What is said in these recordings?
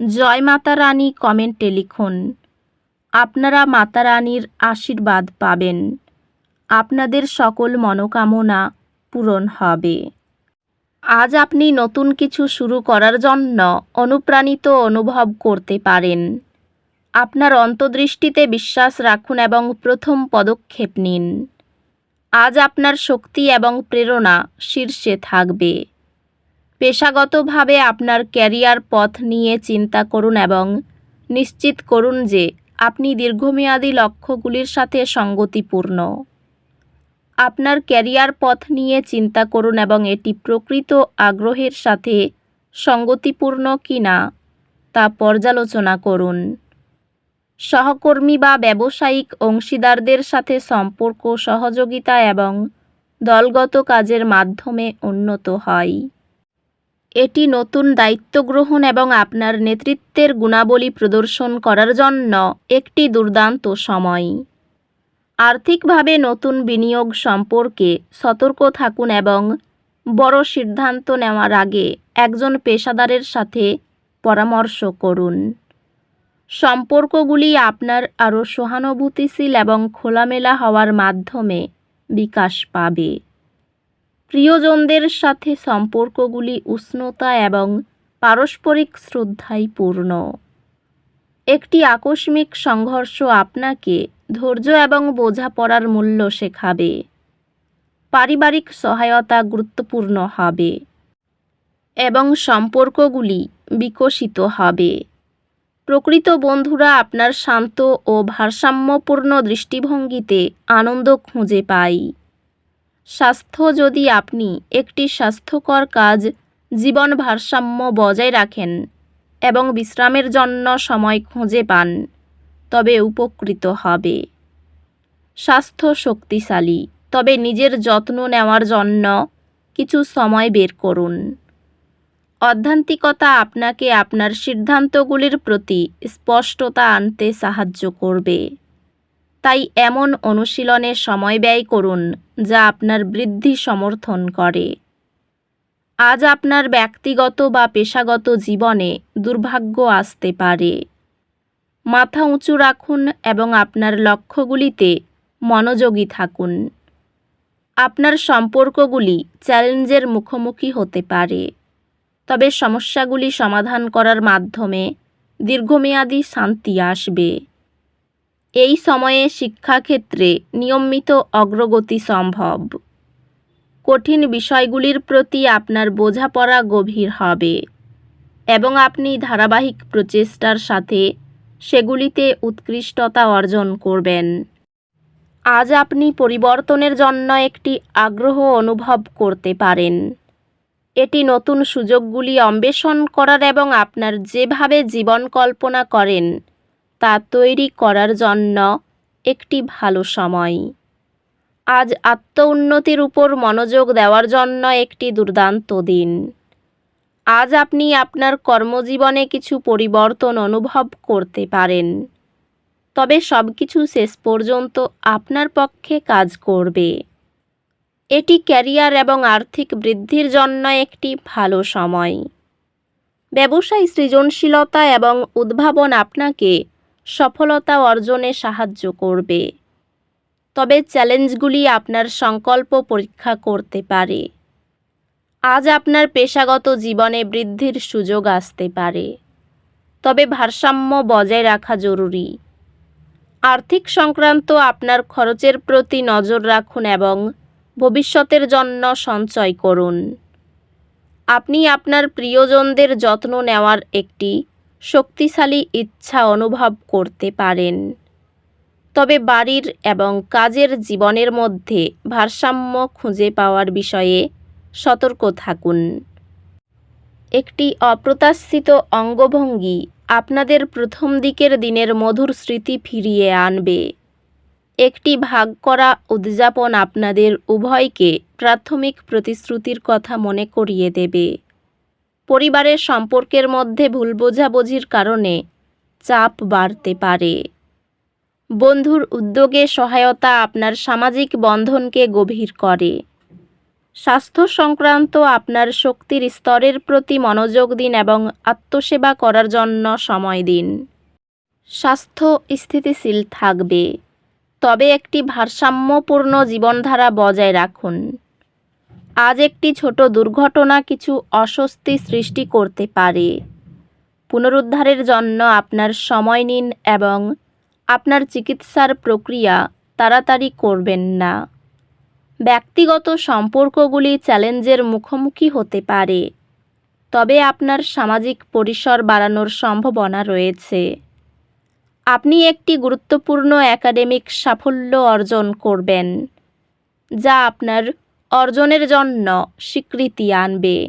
জয় মাতা রানী কমেন্টে লিখুন, আপনারা মাতা রানীর আশীর্বাদ পাবেন। আপনাদের সকল মনোকামনা পূরণ হবে। আজ আপনি নতুন কিছু শুরু করার জন্য অনুপ্রাণিত অনুভব করতে পারেন। আপনার অন্তর্দৃষ্টিতে বিশ্বাস রাখুন এবং প্রথম পদক্ষেপ নিন। আজ আপনার শক্তি এবং প্রেরণা শীর্ষে থাকবে। পেশাগতভাবে আপনার ক্যারিয়ার পথ নিয়ে চিন্তা করুন এবং নিশ্চিত করুন যে আপনি দীর্ঘমেয়াদী লক্ষ্যগুলির সাথে সঙ্গতিপূর্ণ। আপনার ক্যারিয়ার পথ নিয়ে চিন্তা করুন এবং এটি প্রকৃত আগ্রহের সাথে সঙ্গতিপূর্ণ কি না তা পর্যালোচনা করুন। সহকর্মী বা ব্যবসায়িক অংশীদারদের সাথে সম্পর্ক, সহযোগিতা এবং দলগত কাজের মাধ্যমে উন্নত হয়। এটি নতুন দায়িত্ব গ্রহণ এবং আপনার নেতৃত্বের গুণাবলী প্রদর্শন করার জন্য একটি দুর্দান্ত সময়। আর্থিকভাবে নতুন বিনিয়োগ সম্পর্কে সতর্ক থাকুন এবং বড় সিদ্ধান্ত নেওয়ার আগে একজন পেশাদারের সাথে পরামর্শ করুন। সম্পর্কগুলি আপনার আরও সহানুভূতিশীল এবং খোলামেলা হওয়ার মাধ্যমে বিকাশ পাবে। প্রিয়জনদের সাথে সম্পর্কগুলি উষ্ণতা এবং পারস্পরিক শ্রদ্ধায় পূর্ণ। একটি আকস্মিক সংঘর্ষ আপনাকে ধৈর্য এবং বোঝাপড়ার মূল্য শেখাবে। পারিবারিক সহায়তা গুরুত্বপূর্ণ হবে এবং সম্পর্কগুলি বিকশিত হবে। প্রকৃত বন্ধুরা আপনার শান্ত ও ভারসাম্যপূর্ণ দৃষ্টিভঙ্গিতে আনন্দ খুঁজে পায় স্বাস্থ্য যদি আপনি একটি স্বাস্থ্যকর কাজ, জীবন ভারসাম্য বজায় রাখেন এবং বিশ্রামের জন্য সময় খুঁজে পান, তবে উপকৃত হবে। স্বাস্থ্য শক্তিশালী, তবে নিজের যত্ন নেওয়ার জন্য কিছু সময় বের করুন। অধ্যান্তিকতা আপনাকে আপনার সিদ্ধান্তগুলির প্রতি স্পষ্টতা আনতে সাহায্য করবে। তাই এমন অনুশীলনে সময় ব্যয় করুন, যা আপনার বৃদ্ধি সমর্থন করে। আজ আপনার ব্যক্তিগত বা পেশাগত জীবনে দুর্ভাগ্য আসতে পারে। মাথা উঁচু রাখুন এবং আপনার লক্ষ্যগুলিতে মনোযোগী থাকুন। আপনার সম্পর্কগুলি চ্যালেঞ্জের মুখোমুখি হতে পারে। তবে সমস্যাগুলি সমাধান করার মাধ্যমে দীর্ঘমেয়াদী শান্তি আসবে। এই সময়ে শিক্ষাক্ষেত্রে নিয়মিত অগ্রগতি সম্ভব। কঠিন বিষয়গুলির প্রতি আপনার বোঝাপড়া গভীর হবে এবং আপনি ধারাবাহিক প্রচেষ্টার সাথে সেগুলিতে উৎকৃষ্টতা অর্জন করবেন। আজ আপনি পরিবর্তনের জন্য একটি আগ্রহ অনুভব করতে পারেন। এটি নতুন সুযোগগুলি অন্বেষণ করার এবং আপনার যেভাবে জীবন কল্পনা করেন তা তৈরি করার জন্য একটি ভালো সময়। আজ আত্ম উন্নতির উপর মনোযোগ দেওয়ার জন্য একটি দুর্দান্ত দিন। আজ আপনি আপনার কর্মজীবনে কিছু পরিবর্তন অনুভব করতে পারেন। তবে সব কিছু শেষ পর্যন্ত আপনার পক্ষে কাজ করবে। এটি ক্যারিয়ার এবং আর্থিক বৃদ্ধির জন্য একটি ভালো সময়। ব্যবসায় সৃজনশীলতা এবং উদ্ভাবন আপনাকে সফলতা অর্জনে সাহায্য করবে। তবে চ্যালেঞ্জগুলি আপনার সংকল্প পরীক্ষা করতে পারে। আজ আপনার পেশাগত জীবনে বৃদ্ধির সুযোগ আসতে পারে। তবে ভারসাম্য বজায় রাখা জরুরি। আর্থিক সংক্রান্ত আপনার খরচের প্রতি নজর রাখুন এবং ভবিষ্যতের জন্য সঞ্চয় করুন। আপনি আপনার প্রিয়জনদের যত্ন নেওয়ার একটি শক্তিশালী ইচ্ছা অনুভব করতে পারেন। তবে বাড়ির এবং কাজের জীবনের মধ্যে ভারসাম্য খুঁজে পাওয়ার বিষয়ে সতর্ক থাকুন। একটি অপ্রত্যাশিত অঙ্গভঙ্গি আপনাদের প্রথম দিকের দিনের মধুর স্মৃতি ফিরিয়ে আনবে। একটি ভাগ করা উদযাপন আপনাদের উভয়কে প্রাথমিক প্রতিশ্রুতির কথা মনে করিয়ে দেবে। পরিবারের সম্পর্কের মধ্যে ভুল বোঝাবুঝির কারণে চাপ বাড়তে পারে। বন্ধুর উদ্যোগে সহায়তা আপনার সামাজিক বন্ধনকে গভীর করে। স্বাস্থ্য সংক্রান্ত আপনার শক্তির স্তরের প্রতি মনোযোগ দিন এবং আত্মসেবা করার জন্য সময় দিন। স্বাস্থ্য স্থিতিশীল থাকবে। তবে একটি ভারসাম্যপূর্ণ জীবনধারা বজায় রাখুন। আজ একটি ছোট দুর্ঘটনা কিছু অস্বস্তি সৃষ্টি করতে পারে। পুনরুদ্ধারের জন্য আপনার সময় নিন এবং আপনার চিকিৎসার প্রক্রিয়া তাড়াতাড়ি করবেন না। ব্যক্তিগত সম্পর্কগুলি চ্যালেঞ্জের মুখোমুখি হতে পারে, তবে আপনার সামাজিক পরিসর বাড়ানোর সম্ভাবনা রয়েছে। আপনি একটি গুরুত্বপূর্ণ একাডেমিক সাফল্য অর্জন করবেন, যা আপনার অর্জনের জন্য স্বীকৃতি আনবে।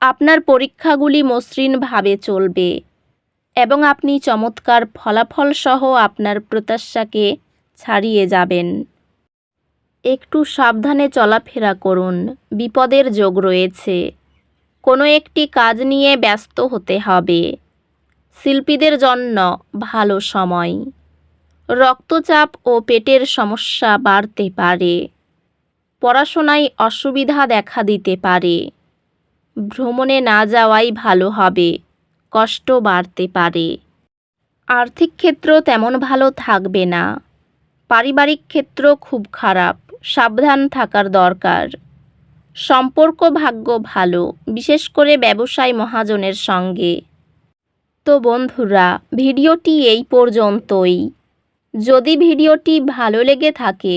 আপনার পরীক্ষাগুলি মসৃণভাবে চলবে এবং আপনি চমৎকার ফলাফল সহ আপনার প্রত্যাশাকে ছাড়িয়ে যাবেন। একটু সাবধানে চলাফেরা করুন, বিপদের যোগ রয়েছে। কোনো একটি কাজ নিয়ে ব্যস্ত হতে হবে। শিল্পীদের জন্য ভালো সময়। রক্তচাপ ও পেটের সমস্যা বাড়তে পারে। পড়াশোনায় অসুবিধা দেখা দিতে পারে। ভ্রমণে না যাওয়াই ভালো হবে, কষ্ট বাড়তে পারে। আর্থিক ক্ষেত্র তেমন ভালো থাকবে না। পারিবারিক ক্ষেত্র খুব খারাপ, সাবধান থাকার দরকার। সম্পর্ক ভাগ্য ভালো, বিশেষ করে ব্যবসায় মহাজনের সঙ্গে। তো বন্ধুরা, ভিডিওটি এই পর্যন্তই। যদি ভিডিওটি ভালো লেগে থাকে